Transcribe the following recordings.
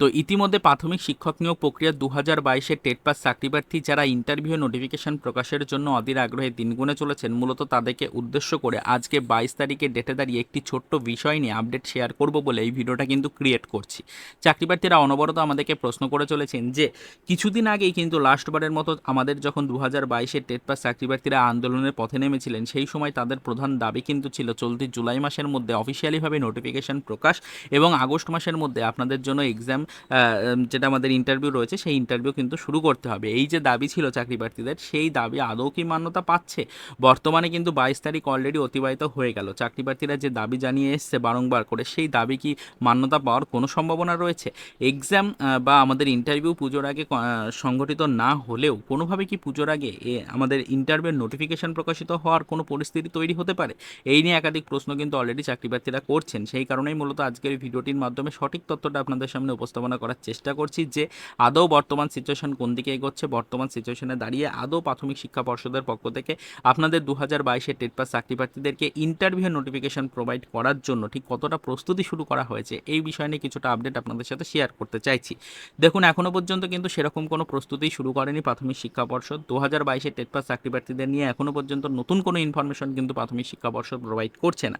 তো ইতিমধ্যে প্রাথমিক শিক্ষক নিয়োগ প্রক্রিয়া দু হাজার বাইশের টেট পাস চাকরিপ্রার্থী যারা ইন্টারভিউ নোটিফিকেশন প্রকাশের জন্য অধীর আগ্রহে দিন গুনে চলেছেন, মূলত তাদেরকে উদ্দেশ্য করে আজকে বাইশ তারিখে ডেটে দাঁড়িয়ে একটি ছোট্ট বিষয় নিয়ে আপডেট শেয়ার করব বলে এই ভিডিওটা কিন্তু ক্রিয়েট করছি। চাকরিপ্রার্থীরা অনবরত আমাদেরকে প্রশ্ন করে চলেছেন যে, কিছুদিন আগেই কিন্তু লাস্টবারের মতো আমাদের যখন দু হাজার বাইশের টেট পাস চাকরিপ্রার্থীরা আন্দোলনের পথে নেমেছিলেন, সেই সময় তাদের প্রধান দাবি কিন্তু ছিল চলতি জুলাই মাসের মধ্যে অফিসিয়ালিভাবে নোটিফিকেশন প্রকাশ এবং আগস্ট মাসের মধ্যে আপনাদের জন্য এক্সাম যেটা আমাদের ইন্টারভিউ রয়েছে, সেই ইন্টারভিউ কিন্তু শুরু করতে হবে। এই যে দাবি ছিল চাকরি প্রার্থীদের সেই দাবি আদৌ কি মান্যতা পাচ্ছে? বর্তমানে কিন্তু বাইশ তারিখ অলরেডি অতিবাহিত হয়ে গেল। চাকরি প্রার্থীরা যে দাবি জানিয়ে এসছে বারংবার করে, সেই দাবি কি মান্যতা পাওয়ার কোনো সম্ভাবনা রয়েছে? এক্সাম বা আমাদের ইন্টারভিউ পুজোর আগে সংগঠিত না হলেও কোনোভাবে কি পুজোর আগে আমাদের ইন্টারভিউর নোটিফিকেশন প্রকাশিত হওয়ার কোনো পরিস্থিতি তৈরি হতে পারে? এই নিয়ে একাধিক প্রশ্ন কিন্তু অলরেডি চাকরি প্রার্থীরা করছেন। সেই কারণেই মূলত আজকের ভিডিওটির মাধ্যমে সঠিক তথ্যটা আপনাদের সামনে উপস্থাপনা করার চেষ্টা করছি যে আদৌ বর্তমান সিচুয়েশন কোন দিকে এগোচ্ছে, বর্তমান সিচুয়েশনে দাঁড়িয়ে আদৌ প্রাথমিক শিক্ষা পর্ষদের পক্ষ থেকে আপনাদের দু হাজার বাইশের টেট পাস চাকরি প্রার্থীদেরকে ইন্টারভিউ নোটিফিকেশন প্রোভাইড করার জন্য ঠিক কতটা প্রস্তুতি শুরু করা হয়েছে, এই বিষয় নিয়ে কিছুটা আপডেট আপনাদের সাথে শেয়ার করতে চাইছি। দেখুন এখনও পর্যন্ত কিন্তু সেরকম কোনো প্রস্তুতি শুরু করেনি প্রাথমিক শিক্ষা পর্ষদ। দু হাজার বাইশের টেট পাস চাকরি প্রার্থীদের নিয়ে এখনও পর্যন্ত নতুন কোনো ইনফরমেশন কিন্তু প্রাথমিক শিক্ষা পর্ষদ প্রোভাইড করছে না।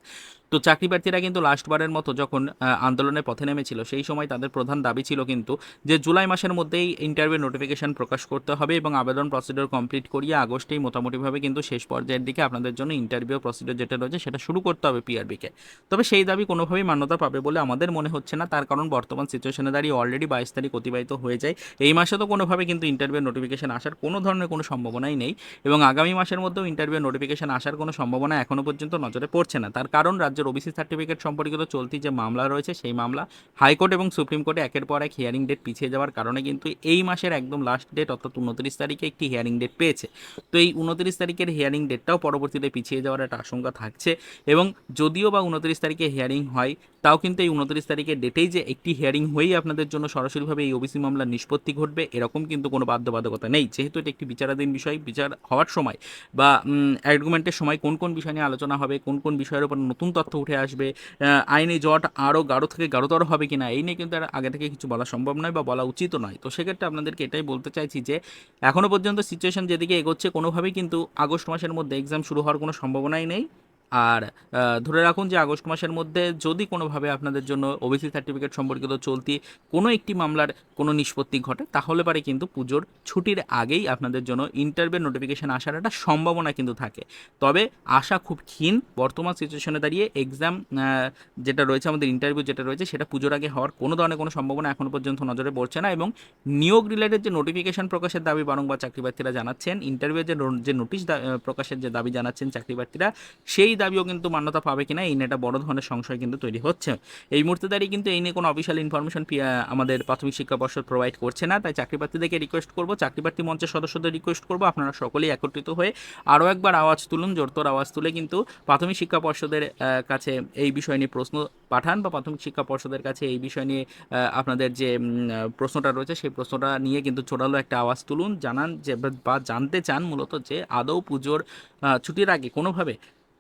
তো চাকরি প্রার্থীরা কিন্তু লাস্টবারের মতো যখন আন্দোলনের পথে নেমেছিল, সেই সময় তাদের প্রধান দাবি ছিল কিন্তু যে জুলাই মাসের মধ্যেই ইন্টারভিউ নোটিফিকেশন প্রকাশ করতে হবে এবং আবেদন প্রসিডিওর কমপ্লিট করিয়ে আগস্টেই মোটামুটিভাবে কিন্তু শেষ পর্যায়ের দিকে আপনাদের জন্য ইন্টারভিউ প্রসিডিওর যেটা রয়েছে সেটা শুরু করতে হবে পিআরবিকে তবে সেই দাবি কোনোভাবেই মান্যতা পাবে বলে আমাদের মনে হচ্ছে না, তার কারণ বর্তমান সিচুয়েশনে দাঁড়িয়ে অলরেডি বাইশ তারিখ অতিবাহিত হয়ে যায়। এই মাসে তো কোনোভাবে কিন্তু ইন্টারভিউ নোটিফিকেশন আসার কোনো ধরনের কোনো সম্ভাবনাই নেই এবং আগামী মাসের মধ্যেও ইন্টারভিউ নোটিফিকেশন আসার কোনো সম্ভাবনা এখনও পর্যন্ত নজরে পড়ছে না। তার কারণ রাজ্যের ওবিসি সার্টিফিকেট সম্পর্কিত চলতি যে মামলা রয়েছে, সেই মামলা হাইকোর্ট এবং সুপ্রিম কোর্টে একের পর এক হিয়ারিং ডেট পিছিয়ে যাওয়ার কারণে কিন্তু এই মাসের একদম লাস্ট ডেট অর্থাৎ উনত্রিশ তারিখে একটি হিয়ারিং ডেট পেয়েছে। তো এই উনত্রিশ তারিখের হিয়ারিং ডেটটাও পরবর্তীতে পিছিয়ে যাওয়ার একটা আশঙ্কা থাকছে এবং যদিও বা উনত্রিশ তারিখে হিয়ারিং হয়, তাও কিন্তু এই উনত্রিশ তারিখের ডেটেই যে একটি হিয়ারিং হয়েই আপনাদের জন্য সরাসরিভাবে এই ওবিসি মামলার নিষ্পত্তি ঘটবে, এরকম কিন্তু কোনো বাধ্যবাধকতা নেই। যেহেতু এটা একটি বিচারাধীন বিষয়, বিচার হওয়ার সময় বা অ্যাগ্রিমেন্টের সময় কোন কোন বিষয় নিয়ে আলোচনা হবে, কোন কোন বিষয়ের উপর নতুন তথ্য উঠে আসবে আইনি জট আরও গাঢ় থেকে গাঢ়তর হবে কিনা, এই নিয়ে কিন্তু আগে থেকে কিছু বলা সম্ভব নয় বা বলা উচিতও নয়। তো সেক্ষেত্রে আপনাদেরকে এটাই বলতে চাইছি যে এখনও পর্যন্ত সিচুয়েশন যেদিকে এগোচ্ছে, কোনোভাবেই কিন্তু আগস্ট মাসের মধ্যে এক্সাম শুরু হওয়ার কোনো সম্ভাবনাই নেই। আর ধরে রাখুন যে আগস্ট মাসের মধ্যে যদি কোনোভাবে আপনাদের জন্য ওবিসি সার্টিফিকেট সম্পর্কিত চলতি কোনো একটি মামলার কোনো নিষ্পত্তি ঘটে, তাহলে পারে কিন্তু পুজোর ছুটির আগেই আপনাদের জন্য ইন্টারভিউ নোটিফিকেশান আসার একটা সম্ভাবনা কিন্তু থাকে। তবে আশা খুব ক্ষীণ, বর্তমান সিচুয়েশনে দাঁড়িয়ে এক্সাম যেটা রয়েছে, আমাদের ইন্টারভিউ যেটা রয়েছে, সেটা পুজোর আগে হওয়ার কোনো ধরনের কোনো সম্ভাবনা এখনও পর্যন্ত নজরে পড়ছে না এবং নিয়োগ রিলেটেড যে নোটিফিকেশন প্রকাশের দাবি বারংবার চাকরি প্রার্থীরা জানাচ্ছেন ইন্টারভিউ যে যে নোটিশ প্রকাশের যে দাবি জানাচ্ছেন চাকরি প্রার্থীরা সেই দাবিও কিন্তু মান্যতা পাবে কিনা, এই নিয়ে একটা বড় ধরনের সংশয় কিন্তু তৈরি হচ্ছে। এই মুহূর্তে দাঁড়িয়ে কিন্তু এই নিয়ে কোনো অফিসিয়াল ইনফরমেশন আমাদের প্রাথমিক শিক্ষা পর্ষদ প্রোভাইড করছে না, তাই চাকরি প্রার্থীদেরকে রিকোয়েস্ট করব চাকরি প্রার্থী মঞ্চের সদস্যদের রিকোয়েস্ট করব, আপনারা সকলেই একত্রিত হয়ে আরও একবার আওয়াজ তুলুন, জোরতোর আওয়াজ তুলে কিন্তু প্রাথমিক শিক্ষা পর্ষদের কাছে এই বিষয় নিয়ে প্রশ্ন পাঠান বা প্রাথমিক শিক্ষা পর্ষদের কাছে এই বিষয় নিয়ে আপনাদের যে প্রশ্নটা রয়েছে সেই প্রশ্নটা নিয়ে কিন্তু ছোটালো একটা আওয়াজ তুলুন, জানান যে বা জানতে চান মূলত যে আদৌ পুজোর ছুটির আগে কোনোভাবে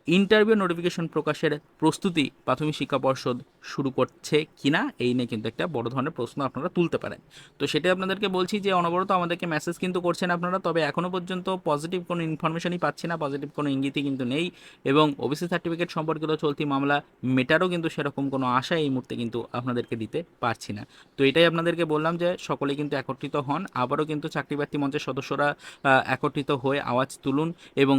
ইন্টারভিউ নোটিফিকেশন প্রকাশের প্রস্তুতি প্রাথমিক শিক্ষা পর্ষদ শুরু করছে কিনা, এই নিয়ে কিন্তু একটা বড় ধরনের প্রশ্ন আপনারা তুলতে পারেন। তো সেটাই আপনাদেরকে বলছি যে, অনবরত আমাদেরকে মেসেজ কিন্তু করছেন আপনারা, তবে এখনও পর্যন্ত পজিটিভ কোনো ইনফরমেশনই পাচ্ছি না পজিটিভ কোনো ইঙ্গিতই কিন্তু নেই এবং ওবিসি সার্টিফিকেট সম্পর্কিত চলতি মামলা মেটারও কিন্তু সেরকম কোনো আশা এই মুহূর্তে কিন্তু আপনাদেরকে দিতে পারছি না। তো এটাই আপনাদেরকে বললাম যে, সকলে কিন্তু একত্রিত হন, আবারও কিন্তু চাকরিপ্রার্থী মঞ্চের সদস্যরা একত্রিত হয়ে আওয়াজ তুলুন এবং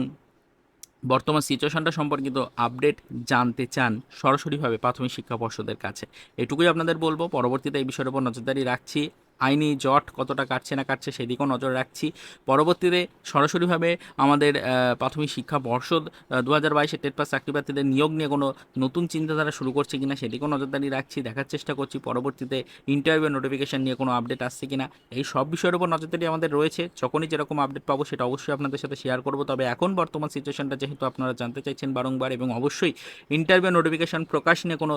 বর্তমান সিচুয়েশনটা সম্পর্কিত আপডেট জানতে চান সরাসরিভাবে প্রাথমিক শিক্ষা পর্ষদের কাছে। এটুকুই আপনাদের বলব। পরবর্তীতে এই বিষয়ের উপর নজরদারি রাখছি। আইনি জট কতটা কাটছে না কাটছে সেদিকেও নজর রাখছি। পরবর্তীতে সরাসরিভাবে আমাদের প্রাথমিক শিক্ষা পর্ষদ দু হাজার বাইশে টেট পাস চাকরি প্রার্থীদের নিয়োগ নিয়ে কোনো নতুন চিন্তাধারা শুরু করছে কিনা সেদিকেও নজরদারি রাখছি, দেখার চেষ্টা করছি। পরবর্তীতে ইন্টারভিউ নোটিফিকেশন নিয়ে কোনো আপডেট আসছে কিনা এই সব বিষয়ের উপর নজরদারি আমাদের রয়েছে। যখনই যেরকম আপডেট পাবো সেটা অবশ্যই আপনাদের সাথে শেয়ার করব। তবে এখন বর্তমান সিচুয়েশনটা যেহেতু আপনারা জানতে চাইছেন বারংবার এবং অবশ্যই ইন্টারভিউ নোটিফিকেশন প্রকাশ নিয়ে কোনো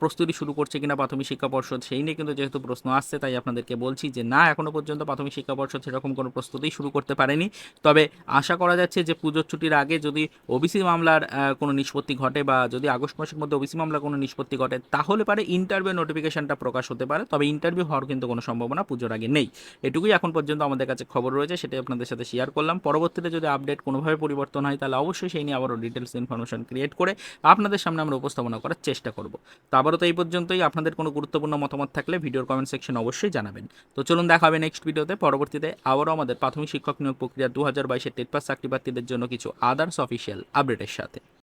প্রস্তুতি শুরু করছে কিনা প্রাথমিক শিক্ষা পর্ষদ সেই নিয়ে কিন্তু যেহেতু প্রশ্ন আসছে, তাই আপনাদের আপনাদেরকে বলছি যে, না এখনও পর্যন্ত প্রাথমিক শিক্ষা পর্ষদ সেরকম কোনো প্রস্তুতি শুরু করতে পারেনি। তবে আশা করা যাচ্ছে যে, পুজোর ছুটির আগে যদি ওবিসি মামলার কোনো নিষ্পত্তি ঘটে বা যদি আগস্ট মাসের মধ্যে ওবিসি মামলার কোনো নিষ্পত্তি ঘটে, তাহলে পারে ইন্টারভিউ নোটিফিকেশনটা প্রকাশ হতে পারে। তবে ইন্টারভিউ হওয়ার কিন্তু কোনো সম্ভাবনা পুজোর আগে নেই। এটুকুই এখন পর্যন্ত আমাদের কাছে খবর রয়েছে, সেটাই আপনাদের সাথে শেয়ার করলাম। পরবর্তীতে যদি আপডেট কোনোভাবে পরিবর্তন হয়, তাহলে অবশ্যই সেই নিয়ে আবারও ডিটেলস ইনফরমেশন ক্রিয়েট করে আপনাদের সামনে আমরা উপস্থাপনা করার চেষ্টা করব। তো আবারও তো এই পর্যন্তই। আপনাদের কোনো গুরুত্বপূর্ণ মতামত থাকলে ভিডিওর কমেন্ট সেকশন অবশ্যই জানাবেন। তো চলুন দেখা হবে নেক্সট ভিডিওতে পরবর্তীতে আবারও আমাদের প্রাথমিক শিক্ষক নিয়োগ প্রক্রিয়া দু হাজার বাইশের টেট পাস চাকরি প্রার্থীদের জন্য কিছু আদার্স অফিসিয়াল আপডেটের সাথে।